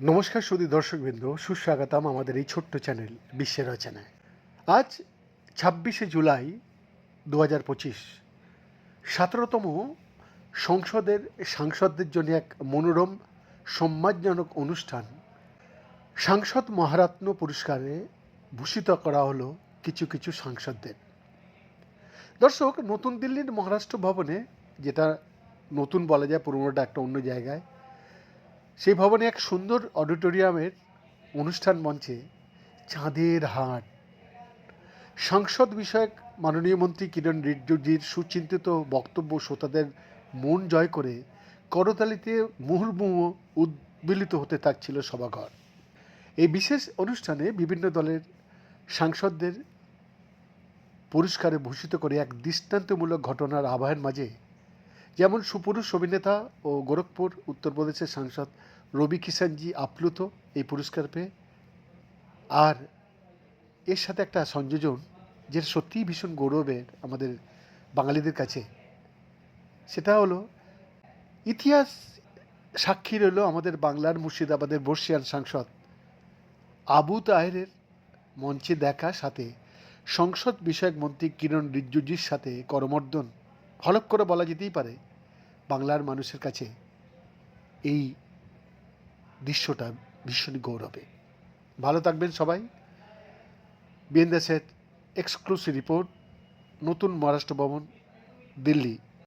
নমস্কার সুদী দর্শকবৃন্দ, সুস্বাগতম আমাদের এই ছোট্ট চ্যানেল, বিশ্বের রচনায়। আজ ছাব্বিশে জুলাই দু হাজার পঁচিশ। সতেরোতম সংসদের, সাংসদদের জন্য এক মনোরম, সম্মানজনক অনুষ্ঠান। সাংসদ মহারত্ন পুরস্কারে ভূষিত করা হলো কিছু কিছু সাংসদদের। দর্শক, নতুন দিল্লির মহারাষ্ট্র ভবনে, যেটা নতুন বলা যায়, পুরোনোটা একটা অন্য জায়গায় সেই ভবনে এক সুন্দর অডিটোরিয়ামের অনুষ্ঠান মঞ্চে চাঁদের হাট। সংসদ বিষয়ক মাননীয় মন্ত্রী কিরণ রিজিজুর সুচিন্তিত বক্তব্য শ্রোতাদের মন জয় করে করতালিতে মুহুর্মুহ উদ্বেলিত হতে থাকছিল সভাঘর। এই বিশেষ অনুষ্ঠানে বিভিন্ন দলের সাংসদদের পুরস্কারে ভূষিত করে এক দৃষ্টান্তমূলক ঘটনার আবাহের মাঝে যেমন সুপুরুষ অভিনেতা ও গোরখপুর উত্তরপ্রদেশের সাংসদ রবি কিষাণজি আপ্লুত এই পুরস্কার পেয়ে। আর এর সাথে একটা সংযোজন যেটা সত্যিই ভীষণ গৌরবের আমাদের বাঙালিদের কাছে, সেটা হলো ইতিহাস সাক্ষী রইল আমাদের বাংলার মুর্শিদাবাদের বর্ষিয়ান সাংসদ আবু তাহেরের মঞ্চে দেখা সাথে সংসদ বিষয়ক মন্ত্রী কিরণ রিজিজুর সাথে করমর্দন। হলক করে বলা যেতেই পারে বাংলার মানুষের কাছে এই দৃশ্যটা ভীষণ গৌরবে। ভালো থাকবেন সবাই। বিএন দাসের এক্সক্লুসিভ রিপোর্ট নতুন মহারাষ্ট্র ভবন, দিল্লি।